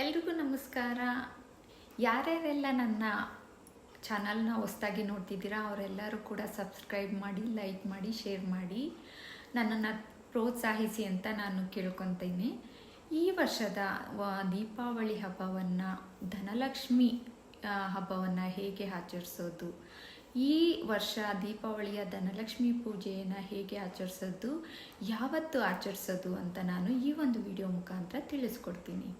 ಎಲ್ರಿಗೂ ನಮಸ್ಕಾರ. ಯಾರ್ಯಾರೆಲ್ಲ ನನ್ನ ಚಾನಲ್ನ ಹೊಸ್ದಾಗಿ ನೋಡ್ತಿದ್ದೀರಾ, ಅವರೆಲ್ಲರೂ ಕೂಡ ಸಬ್ಸ್ಕ್ರೈಬ್ ಮಾಡಿ, ಲೈಕ್ ಮಾಡಿ, ಶೇರ್ ಮಾಡಿ. ನನ್ನನ್ನು ಪ್ರೋತ್ಸಾಹಿಸಿ ಅಂತ ನಾನು ಕೇಳ್ಕೊತೀನಿ. ಈ ವರ್ಷದ ದೀಪಾವಳಿ ಹಬ್ಬವನ್ನು, ಧನಲಕ್ಷ್ಮಿ ಹಬ್ಬವನ್ನು ಹೇಗೆ ಆಚರಿಸೋದು? ಈ ವರ್ಷ ದೀಪಾವಳಿಯ ಧನಲಕ್ಷ್ಮಿ ಪೂಜೆಯನ್ನು ಹೇಗೆ ಆಚರಿಸೋದು? ಯಾವತ್ತು ಆಚರಿಸೋದು ಅಂತ ನಾನು ಈ ಒಂದು ವಿಡಿಯೋ ಮುಖಾಂತರ ತಿಳಿಸ್ಕೊಡ್ತೀನಿ.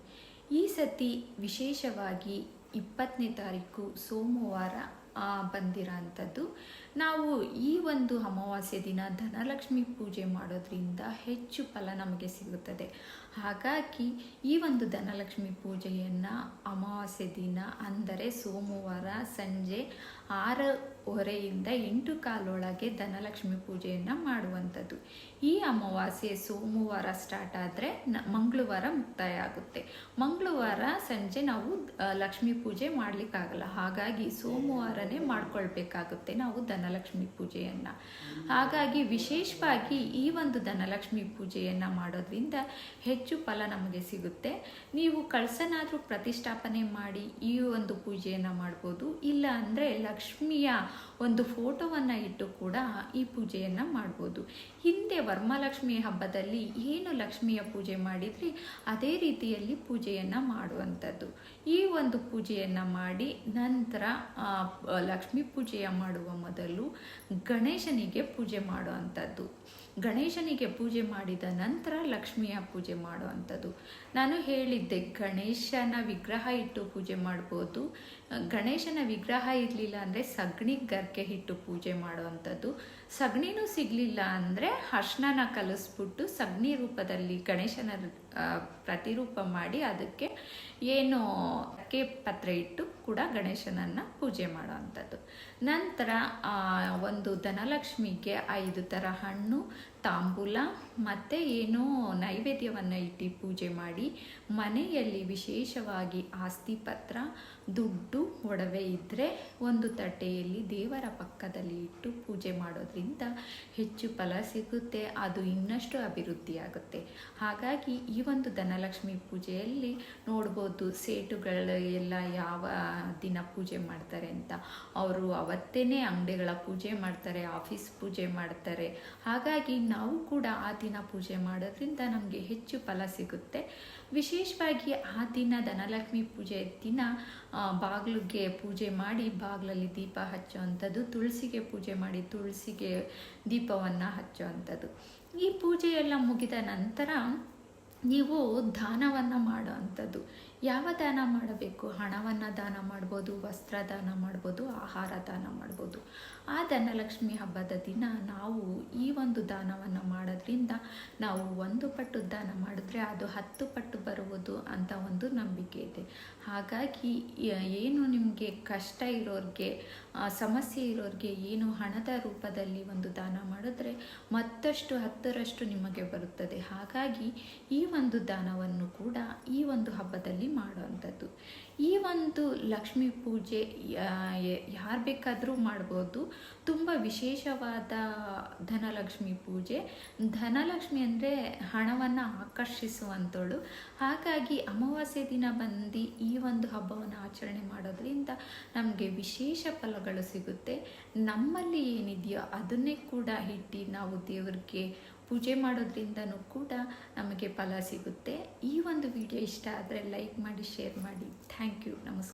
ಈ ಸತಿ ವಿಶೇಷವಾಗಿ ಇಪ್ಪತ್ತನೇ ತಾರೀಕು ಸೋಮವಾರ ಬಂದಿರೋ ಬಂದಿರೋಂಥದ್ದು ನಾವು ಈ ಒಂದು ಅಮಾವಾಸ್ಯೆ ದಿನ ಧನಲಕ್ಷ್ಮಿ ಪೂಜೆ ಮಾಡೋದ್ರಿಂದ ಹೆಚ್ಚು ಫಲ ನಮಗೆ ಸಿಗುತ್ತದೆ. ಹಾಗಾಗಿ ಈ ಒಂದು ಧನಲಕ್ಷ್ಮಿ ಪೂಜೆಯನ್ನು ಅಮಾವಾಸ್ಯೆ ದಿನ ಅಂದರೆ ಸೋಮವಾರ ಸಂಜೆ ಆರೂವರೆಯಿಂದ ಎಂಟು ಕಾಲೊಳಗೆ ಧನಲಕ್ಷ್ಮಿ ಪೂಜೆಯನ್ನು ಮಾಡುವಂಥದ್ದು. ಈ ಅಮಾವಾಸ್ಯೆ ಸೋಮವಾರ ಸ್ಟಾರ್ಟ್ ಆದರೆ ಮಂಗಳವಾರ ಮುಕ್ತಾಯ ಆಗುತ್ತೆ ಮಂಗಳವಾರ ಸಂಜೆ ನಾವು ಲಕ್ಷ್ಮಿ ಪೂಜೆ ಮಾಡಲಿಕ್ಕಾಗಲ್ಲ. ಹಾಗಾಗಿ ಸೋಮವಾರನೇ ಮಾಡ್ಕೊಳ್ಬೇಕಾಗುತ್ತೆ. ನಾವು ಧನಲಕ್ಷ್ಮಿ ಪೂಜೆಯನ್ನು. ಹಾಗಾಗಿ ವಿಶೇಷವಾಗಿ ಈ ಒಂದು ಧನಲಕ್ಷ್ಮಿ ಪೂಜೆಯನ್ನು ಮಾಡೋದ್ರಿಂದ ಹೆಚ್ಚು ಫಲ ನಮಗೆ ಸಿಗುತ್ತೆ. ನೀವು ಕಳಸನಾದರೂ ಪ್ರತಿಷ್ಠಾಪನೆ ಮಾಡಿ ಈ ಒಂದು ಪೂಜೆಯನ್ನು ಮಾಡ್ಬೋದು. ಇಲ್ಲ ಅಂದರೆ ಲಕ್ಷ್ಮಿಯ ಒಂದು ಫೋಟೋವನ್ನು ಇಟ್ಟು ಕೂಡ ಈ ಪೂಜೆಯನ್ನು ಮಾಡ್ಬೋದು. ಹಿಂದೆ ವರ್ಮಲಕ್ಷ್ಮಿ ಹಬ್ಬದಲ್ಲಿ ಏನು ಲಕ್ಷ್ಮಿಯ ಪೂಜೆ ಮಾಡಿದ್ರಿ ಅದೇ ರೀತಿಯಲ್ಲಿ ಪೂಜೆಯನ್ನು ಮಾಡುವಂಥದ್ದು. ಈ ಒಂದು ಪೂಜೆಯನ್ನು ಮಾಡಿ ನಂತರ ಲಕ್ಷ್ಮಿ ಪೂಜೆಯ ಮಾಡುವ ಮೊದಲು ಗಣೇಶನಿಗೆ ಪೂಜೆ ಮಾಡುವಂಥದ್ದು. ಗಣೇಶನಿಗೆ ಪೂಜೆ ಮಾಡಿದ ನಂತರ ಲಕ್ಷ್ಮಿಯ ಪೂಜೆ ಮಾಡುವಂಥದ್ದು. ನಾನು ಹೇಳಿದ್ದೆ, ಗಣೇಶನ ವಿಗ್ರಹ ಇಟ್ಟು ಪೂಜೆ ಮಾಡ್ಬೋದು. ಗಣೇಶನ ವಿಗ್ರಹ ಇರಲಿಲ್ಲ ಅಂದರೆ ಸಗಣಿ ಗರ್ಕೆ ಇಟ್ಟು ಪೂಜೆ ಮಾಡುವಂಥದ್ದು. ಸಗಣಿನೂ ಸಿಗಲಿಲ್ಲ ಅಂದರೆ ಅರ್ಶನನ ಕಲಿಸ್ಬಿಟ್ಟು ಸಗಣಿ ರೂಪದಲ್ಲಿ ಗಣೇಶನ ಪ್ರತಿರೂಪ ಮಾಡಿ ಅದಕ್ಕೆ ಏನು ಕೆ ಪತ್ರೆ ಇಟ್ಟು ಕೂಡ ಗಣೇಶನನ್ನು ಪೂಜೆ ಮಾಡುವಂಥದ್ದು. ನಂತರ ಒಂದು ಧನಲಕ್ಷ್ಮಿಗೆ ಐದು ಥರ ಹಣ್ಣು, ತಾಂಬೂಲ ಮತ್ತು ಏನೋ ನೈವೇದ್ಯವನ್ನು ಇಟ್ಟು ಪೂಜೆ ಮಾಡಿ, ಮನೆಯಲ್ಲಿ ವಿಶೇಷವಾಗಿ ಆಸ್ತಿ ಪತ್ರ, ದುಡ್ಡು, ಒಡವೆ ಇದ್ದರೆ ಒಂದು ತಟ್ಟೆಯಲ್ಲಿ ದೇವರ ಪಕ್ಕದಲ್ಲಿ ಇಟ್ಟು ಪೂಜೆ ಮಾಡೋದ್ರಿಂದ ಹೆಚ್ಚು ಫಲ ಸಿಗುತ್ತೆ, ಅದು ಇನ್ನಷ್ಟು ಅಭಿವೃದ್ಧಿಯಾಗುತ್ತೆ ಹಾಗಾಗಿ ಈ ಒಂದು ಧನಲಕ್ಷ್ಮಿ ಪೂಜೆಯಲ್ಲಿ ನೋಡ್ಬೋದು ಸೇಟುಗಳು ಎಲ್ಲ ಯಾವ ದಿನ ಪೂಜೆ ಮಾಡ್ತಾರೆ ಅಂತ. ಅವರು ಅವತ್ತೇ ಅಂಗಡಿಗಳ ಪೂಜೆ ಮಾಡ್ತಾರೆ, ಆಫೀಸ್ ಪೂಜೆ ಮಾಡ್ತಾರೆ. ಹಾಗಾಗಿ ನಾವು ಕೂಡ ಆ ದಿನ ಪೂಜೆ ಮಾಡೋದ್ರಿಂದ ನಮಗೆ ಹೆಚ್ಚು ಫಲ ಸಿಗುತ್ತೆ. ವಿಶೇಷವಾಗಿ ಆ ದಿನ ಧನಲಕ್ಷ್ಮಿ ಪೂಜೆ ದಿನ ಬಾಗಿಲಿಗೆ ಪೂಜೆ ಮಾಡಿ ಬಾಗಿಲಲ್ಲಿ ದೀಪ ಹಚ್ಚುವಂಥದ್ದು, ತುಳಸಿಗೆ ಪೂಜೆ ಮಾಡಿ ತುಳಸಿಗೆ ದೀಪವನ್ನು ಹಚ್ಚುವಂಥದ್ದು. ಈ ಪೂಜೆ ಎಲ್ಲ ಮುಗಿದ ನಂತರ ನೀವು ದಾನವನ್ನು ಮಾಡುವಂಥದ್ದು. ಯಾವ ದಾನ ಮಾಡಬೇಕು? ಹಣವನ್ನು ದಾನ ಮಾಡ್ಬೋದು, ವಸ್ತ್ರ ದಾನ ಮಾಡ್ಬೋದು, ಆಹಾರ ದಾನ ಮಾಡ್ಬೋದು. ಆ ಧನಲಕ್ಷ್ಮಿ ಹಬ್ಬದ ದಿನ ನಾವು ಈ ಒಂದು ದಾನವನ್ನು ಮಾಡೋದ್ರಿಂದ ನಾವು ಒಂದು ಪಟ್ಟು ದಾನ ಮಾಡಿದ್ರೆ ಅದು ಹತ್ತು ಪಟ್ಟು ಬರುವುದು ಅಂತ ಒಂದು ನಂಬಿಕೆ ಇದೆ. ಹಾಗಾಗಿ ಏನು ನಿಮಗೆ ಕಷ್ಟ ಇರೋರಿಗೆ ಸಮಸ್ಯೆ ಇರೋರಿಗೆ ಏನು ಹಣದ ರೂಪದಲ್ಲಿ ಒಂದು ದಾನ ಮಾಡಿದ್ರೆ ಮತ್ತಷ್ಟು ಹತ್ತರಷ್ಟು ನಿಮಗೆ ಬರುತ್ತದೆ. ಹಾಗಾಗಿ ಈ ಒಂದು ದಾನವನ್ನು ಕೂಡ ಈ ಒಂದು ಹಬ್ಬದಲ್ಲಿ ಮಾಡುವಂಥದ್ದು. ಈ ಒಂದು ಲಕ್ಷ್ಮೀ ಪೂಜೆ ಯಾರು ಬೇಕಾದರೂ ಮಾಡ್ಬೋದು. ತುಂಬ ವಿಶೇಷವಾದ ಧನಲಕ್ಷ್ಮಿ ಪೂಜೆ. ಧನಲಕ್ಷ್ಮಿ ಅಂದರೆ ಹಣವನ್ನು ಆಕರ್ಷಿಸುವಂಥಳು ಹಾಗಾಗಿ ಅಮಾವಾಸ್ಯೆ ದಿನ ಬಂದು ಈ ಒಂದು ಹಬ್ಬವನ್ನು ಆಚರಣೆ ಮಾಡೋದ್ರಿಂದ ನಮಗೆ ವಿಶೇಷ ಫಲಗಳು ಸಿಗುತ್ತೆ. ನಮ್ಮಲ್ಲಿ ಏನಿದೆಯೋ ಅದನ್ನೇ ಕೂಡ ಇಟ್ಟು ನಾವು ದೇವರಿಗೆ ಪೂಜೆ ಮಾಡೋದ್ರಿಂದನೂ ಕೂಡ ನಮಗೆ ಫಲ ಸಿಗುತ್ತೆ. ಈ ಒಂದು ವಿಡಿಯೋ ಇಷ್ಟ ಆದರೆ ಲೈಕ್ ಮಾಡಿ ಶೇರ್ ಮಾಡಿ. ಥ್ಯಾಂಕ್ ಯು ನಮಸ್ಕಾರ.